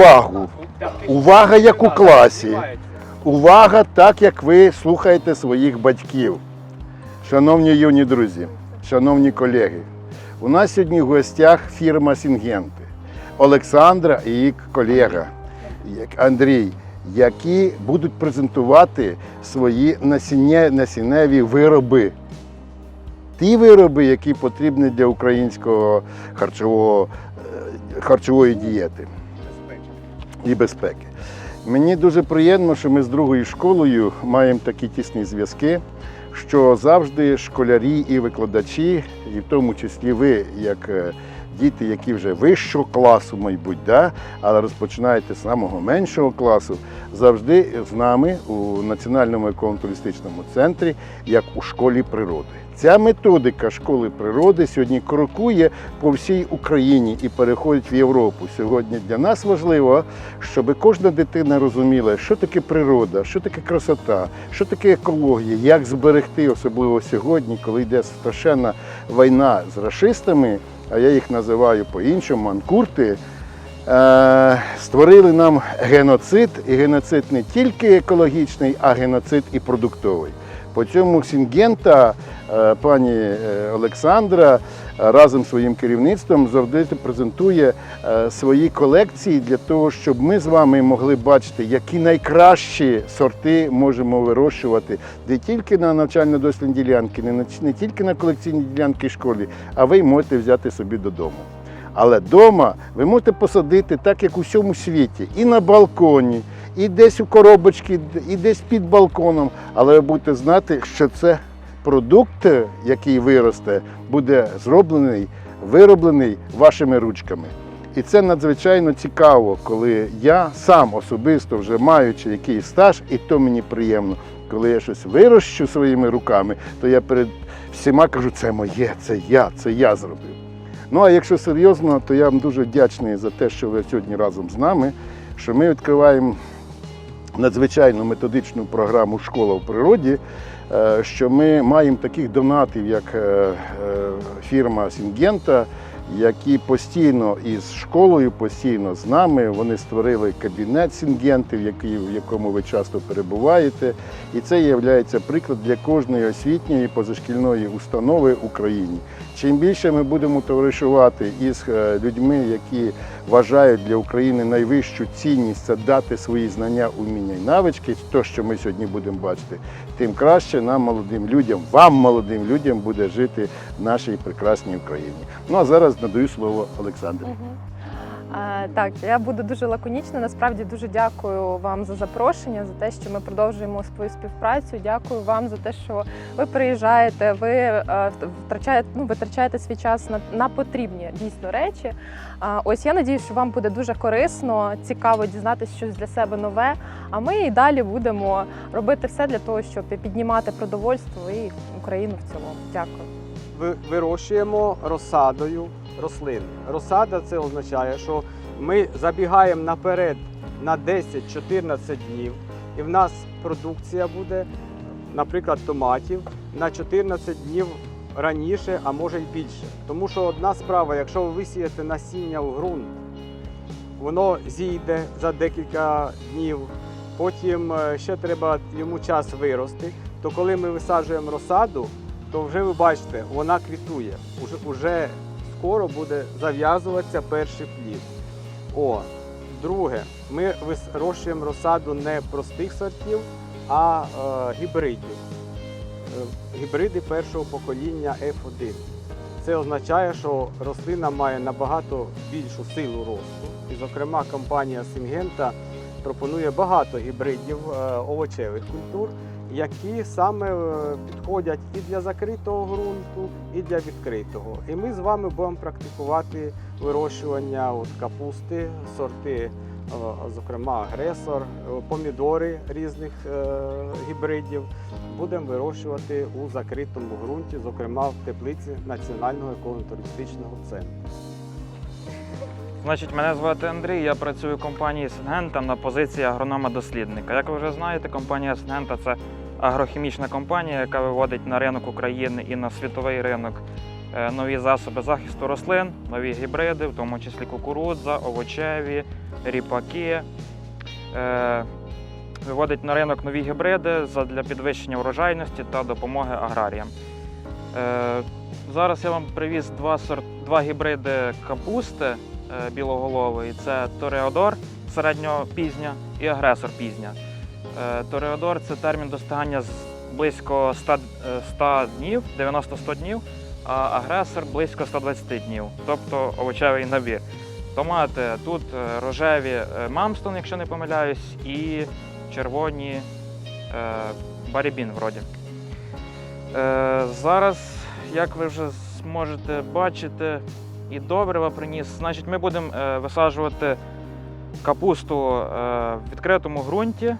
увагу. Увага, як у класі. Увага, так як ви слухаєте своїх батьків. Шановні юні друзі, шановні колеги, у нас сьогодні в гостях фірма Сінгенти. Олександра і її колега Андрій, які будуть презентувати свої насінневі вироби. Ті вироби, які потрібні для українського харчового, е, харчової дієти і безпеки. Мені дуже приємно, що ми з другою школою маємо такі тісні зв'язки, що завжди школярі і викладачі, і в тому числі ви, як е, діти, які вже вищого класу, мабуть, да, але розпочинаєте з самого меншого класу, завжди з нами у Національному еколого-туристичному центрі, як у школі природи. Ця методика школи природи сьогодні крокує по всій Україні і переходить в Європу. Сьогодні для нас важливо, щоб кожна дитина розуміла, що таке природа, що таке красота, що таке екологія, як зберегти, особливо сьогодні, коли йде страшенна війна з расистами, а я їх називаю по-іншому манкурти. е, Створили нам геноцид, і геноцид не тільки екологічний, а геноцид і продуктовий. По цьому Сінгента е, пані е, Олександра е, разом з своїм керівництвом завжди презентує свої колекції для того, щоб ми з вами могли бачити, які найкращі сорти можемо вирощувати не тільки на навчально-дослідній ділянці, не, тільки на колекційній ділянці школі, а ви можете взяти собі додому. Але вдома ви можете посадити так, як у всьому світі, і на балконі, і десь у коробочці, і десь під балконом. Але ви будете знати, що це продукт, який виросте, буде зроблений, вироблений вашими ручками. І це надзвичайно цікаво, коли я сам особисто вже маючи якийсь стаж, і то мені приємно. Коли я щось вирощу своїми руками, то я перед всіма кажу, це моє, це я, це я зробив. Ну а якщо серйозно, то я вам дуже вдячний за те, що ви сьогодні разом з нами, що ми відкриваємо надзвичайну методичну програму Школа в природі, е, що ми маємо таких донатів, як е, е, фірма Сінгента, які постійно із школою, постійно з нами. Вони створили кабінет Сінгентів, який, в якому ви часто перебуваєте. І це є приклад для кожної освітньої позашкільної установи в Україні. Чим більше ми будемо товаришувати із е, людьми, які вважають для України найвищу цінність це дати свої знання, уміння і навички, то, що ми сьогодні будемо бачити, тим краще нам, молодим людям, вам, молодим людям, буде жити в нашій прекрасній Україні. Ну а зараз надаю слово Олександрі. Так, я буду дуже лаконічна. Насправді дуже дякую вам за запрошення, за те, що ми продовжуємо свою співпрацю. Дякую вам за те, що ви приїжджаєте, ви е, втрачаєте, ну, витрачаєте свій час на, на потрібні дійсно речі. А, Ось я надію, що вам буде дуже корисно, цікаво дізнатися щось для себе нове. А ми і далі будемо робити все для того, щоб піднімати продовольство і Україну в цілому. Дякую. ви- вирощуємо розсадою рослин. Розсада це означає, що ми забігаємо наперед на 10-14 днів, і в нас продукція буде, наприклад, томатів на 14 днів раніше, а може й більше. Тому що одна справа, якщо ви висієте насіння в ґрунт, воно зійде за декілька днів, потім е, ще треба йому час вирости. То коли ми висаджуємо розсаду, то вже ви бачите, вона квітує. Уже, уже скоро буде зав'язуватися перший плід. О, друге, ми вирощуємо розсаду не простих сортів, а е, гібридів. Е, гібриди першого покоління F1. Це означає, що рослина має набагато більшу силу росту. І, зокрема, компанія Сінгента пропонує багато гібридів е, овочевих культур, які саме е, підходять і для закритого ґрунту, і для відкритого. І ми з вами будемо практикувати вирощування от, капусти, сорти, е, зокрема агресор, помідори різних гібридів. Будемо вирощувати у закритому ґрунті, зокрема в теплиці Національного еколого-туристичного центру. Значить, мене звати Андрій, я працюю в компанії Сингента на позиції агронома-дослідника. Як ви вже знаєте, компанія Сингента це агрохімічна компанія, яка виводить на ринок України і на світовий ринок е, нові засоби захисту рослин, нові гібриди, в тому числі кукурудза, овочеві, ріпаки. Е, Виводить на ринок нові гібриди для підвищення врожайності та допомоги аграріям. Е, Зараз я вам привіз два гібриди капусти е, білоголової. Це Тореодор середньопізня і агресор пізня. Е, Тореодор це термін достигання близько 100, е, 100 днів, 90-100 днів, а агресор близько 120 днів, тобто овочевий набір. Томати тут е, рожеві е, мамстон, якщо не помиляюсь, і червоні е, барібін вроді. Е, зараз, як ви вже зможете бачити, і добрива приніс. Значить, ми будемо е, висаджувати капусту е, в відкритому ґрунті.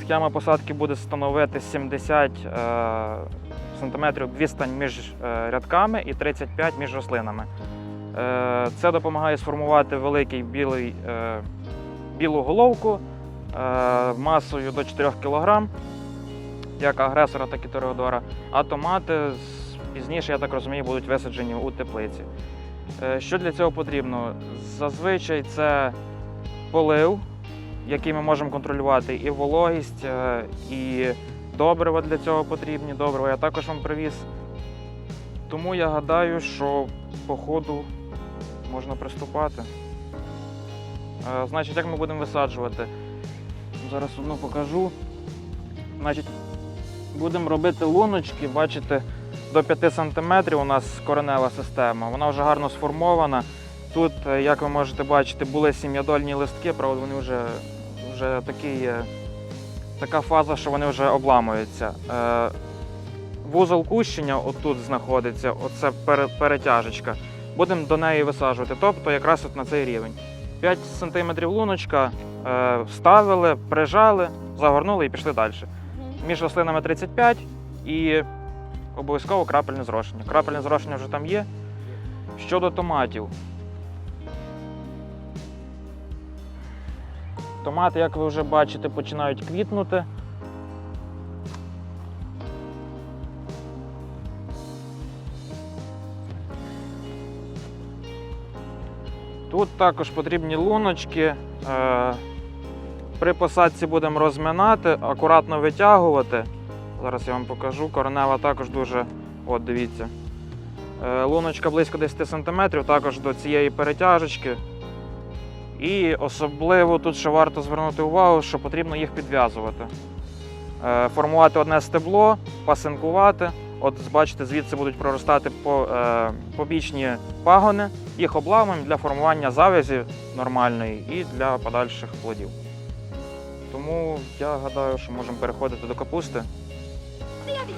Схема посадки буде становити 70 е, см відстань між е, рядками і 35 між рослинами. Е, Це допомагає сформувати великий білий, е, білу головку е, масою до 4 кг, як агресора, так і Тореодора. А томати пізніше, я так розумію, будуть висаджені у теплиці. Е, Що для цього потрібно? Зазвичай це полив, який ми можемо контролювати, і вологість, е, і добрива для цього потрібні. Добрива я також вам привіз. Тому я гадаю, що по ходу можна приступати. Е, Значить, як ми будемо висаджувати? Зараз одну покажу. Значить, будемо робити луночки, бачите, до 5 см у нас коренева система. Вона вже гарно сформована. Тут, е, як ви можете бачити, були сім'ядольні листки, правда, вони вже, вже такі, є- така фаза, що вони вже обламуються. Е, Вузол кущення отут знаходиться, оце перетяжечка. Будемо до неї висаджувати, тобто якраз от на цей рівень. 5 см луночка е, вставили, прижали, загорнули і пішли далі. Між рослинами 35 і обов'язково крапельне зрошення. Крапельне зрошення вже там є. Щодо томатів. Томати, як ви вже бачите, починають квітнути. Тут також потрібні луночки. Е, При посадці будемо розминати, акуратно витягувати. Зараз я вам покажу. Коренева також дуже, от дивіться. Е, Луночка близько 10 см, також до цієї перетяжечки. І особливо тут ще варто звернути увагу, що потрібно їх підв'язувати. Е, Формувати одне стебло, пасинкувати. От бачите, звідси будуть проростати е, побічні пагони. Їх обламуємо для формування завязі нормальної і для подальших плодів. Тому я гадаю, що можемо переходити до капусти.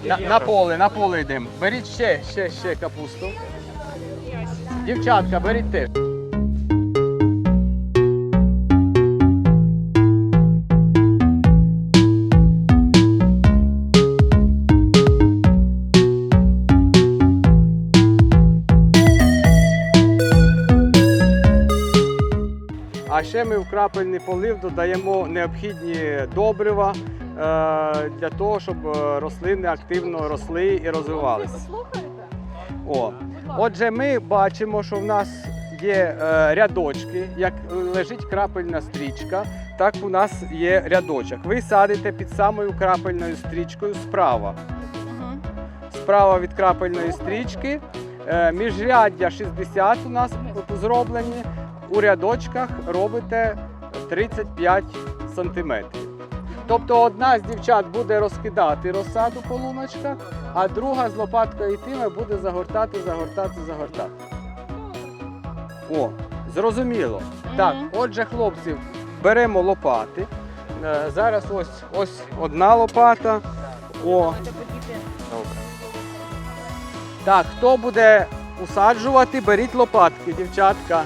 На, на поле, на поле йдемо. Беріть ще, ще, ще капусту. Дівчатка, беріть теж. А ще ми в крапельний полив додаємо необхідні добрива для того, щоб е, рослини активно росли і розвивалися. О. Отже, ми бачимо, що в нас є е, рядочки, як лежить крапельна стрічка, так у нас є рядочок. Ви садите під самою крапельною стрічкою справа. Справа від крапельної стрічки. Е, Міжряддя 60 у нас зроблені. У рядочках робите 35 сантиметрів. Тобто одна з дівчат буде розкидати розсаду по луночках, а друга з лопаткою йтиме буде загортати, загортати, загортати. О, зрозуміло. Так, отже, хлопці, беремо лопати. Е, Зараз ось, ось одна лопата. О, Добре. так, хто буде усаджувати, беріть лопатки, дівчатка.